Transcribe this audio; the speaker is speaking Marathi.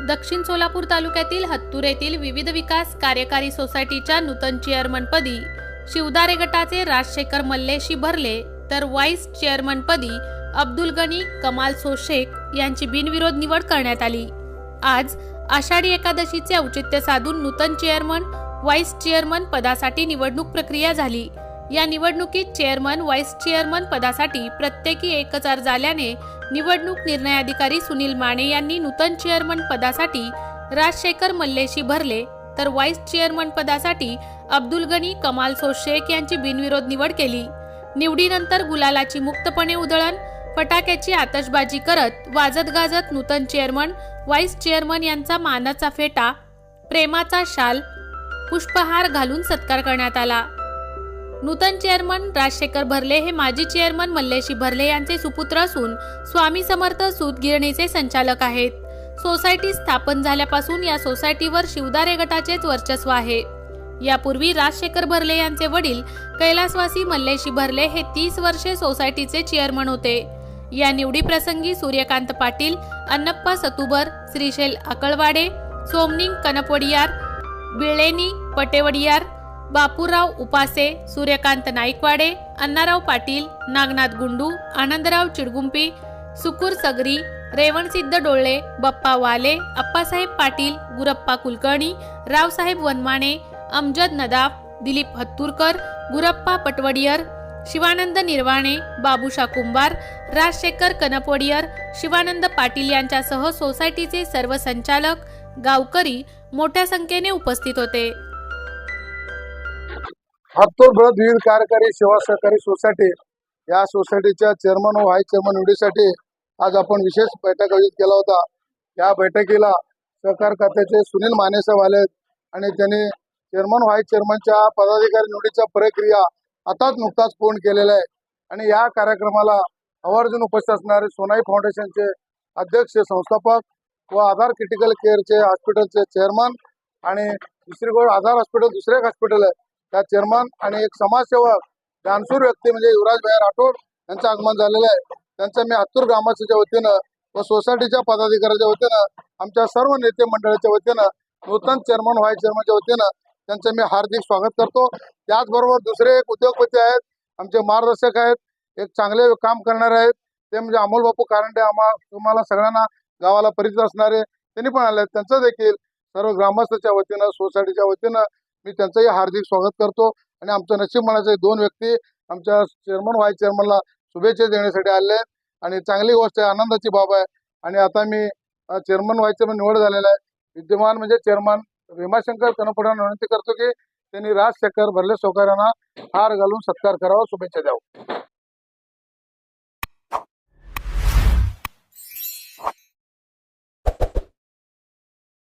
दक्षिण सोलापूर तालुक्यातील हत्तूर येथील विविध विकास कार्यकारी सोसायटीच्या नूतन चेअरमनपदी शिवदारे गटाचे राजशेखर मल्लेशी भरले तर व्हाईस चेअरमनपदी अब्दुल गनी कमाल सोशेख यांची बिनविरोध निवड करण्यात आली. आज आषाढी एकादशीचे औचित्य साधून नूतन चेअरमन व्हाईस चेअरमन पदासाठी निवडणूक प्रक्रिया झाली. या निवडणुकीत चेअरमन व्हाईस चेअरमन पदासाठी प्रत्येकी एकच अर्ज आल्याने निवडणूक निर्णय अधिकारी सुनील माने यांनी नूतन चेअरमन पदासाठी राजशेखर मल्लेशी भरले. तर व्हाईस चेअरमन पदासाठी अब्दुल गनी कमाल शेख यांची बिनविरोध निवड केली. निवडीनंतर गुलालाची मुक्तपणे उधळण फटाक्याची आतषबाजी करत वाजत गाजत नूतन चेअरमन व्हाईस चेअरमन यांचा मानाचा फेटा प्रेमाचा शाल पुष्पहार घालून सत्कार करण्यात आला. नूतन चेअरमन राजशेखर भरले हे माजी चेअरमन मल्लेशी भरले यांचे सुपुत्र असून स्वामी समर्थ सूत गिरणीचे संचालक आहेत. सोसायटी स्थापन झाल्यापासून या सोसायटीवर शिवदारे गटाचेच वर्चस्व आहे. यापूर्वी राजशेखर भरले यांचे वडील कैलासवासी मल्लेशी भरले हे तीस वर्षे सोसायटीचे चेअरमन होते. या निवडीप्रसंगी सूर्यकांत पाटील अन्नप्पा सतुबर श्रीशैल अकळवाडे सोमनिंग कनपवडियार बिळेनी पटेवडियार बापूराव उपासे सूर्यकांत नाईकवाडे अण्णाराव पाटील नागनाथ गुंडू आनंदराव चिडगुंपी सुकूर सगरी रेवणसिद्ध डोळे बप्पा वाले अप्पासाहेब पाटील गुरप्पा कुलकर्णी रावसाहेब वनमाने अमजद नदाफ दिलीप हत्तूरकर गुरप्पा पटवडियर शिवानंद निर्वाणे बाबुशा कुंभार राजशेखर कनपवडियर शिवानंद पाटील यांच्यासह सोसायटीचे सर्व संचालक गावकरी मोठ्या संख्येने उपस्थित होते. हत्तूर बृहद विविध कार्यकारी सेवा सहकारी सोसायटी या सोसायटीच्या चेअरमन व व्हाईस चेअरमन निवडीसाठी आज आपण विशेष बैठक आयोजित केला होता. या बैठकीला सहकार खात्याचे सुनील मानेसाहेब आले आणि त्यांनी चेअरमन व्हाईस चेअरमनच्या पदाधिकारी निवडीच्या प्रक्रिया आताच नुकताच पूर्ण केलेला आहे आणि या कार्यक्रमाला आवर्जून उपस्थित असणारे सोनाई फाउंडेशनचे अध्यक्ष संस्थापक व आधार क्रिटिकल केअरचे हॉस्पिटलचे चेअरमन आणि दुसरीकडे आधार हॉस्पिटल दुसरे एक हॉस्पिटल आहे. त्या चेअरमन आणि एक समाजसेवक दानशूर व्यक्ती म्हणजे युवराज भाई राठोड यांचं आगमन झालेलं आहे. त्यांचं मी हत्तूर ग्रामस्थाच्या वतीनं व सोसायटीच्या पदाधिकाऱ्याच्या वतीनं आमच्या सर्व नेते मंडळाच्या वतीनं नूतन चेअरमन व्हाईस चेअरमनच्या वतीनं त्यांचं मी हार्दिक स्वागत करतो. त्याचबरोबर दुसरे एक उद्योगपती आहेत आमचे मार्गदर्शक आहेत एक चांगले काम करणारे आहेत. ते म्हणजे अमोल बापू कारंडे आम्हा तुम्हाला सगळ्यांना गावाला परिचित असणारे त्यांनी पण आले त्यांचं देखील सर्व ग्रामस्थाच्या वतीनं सोसायटीच्या वतीनं मी त्यांचंही हार्दिक स्वागत करतो आणि आमचं नशीब म्हणायचं दोन व्यक्ती आमच्या चेअरमन व्हाईस चेअरमनला शुभेच्छा देण्यासाठी आले आहेत. आणि चांगली गोष्ट आहे आनंदाची बाब आहे. आणि आता मी चेअरमन व्हाईस चेअरमन निवड झालेला आहे. विद्यमान म्हणजे चेअरमन भीमाशंकर कनपुरांना विनंती करतो की त्यांनी राजशेखर भरले सोकारांना हार घालून सत्कार करावा शुभेच्छा द्यावं.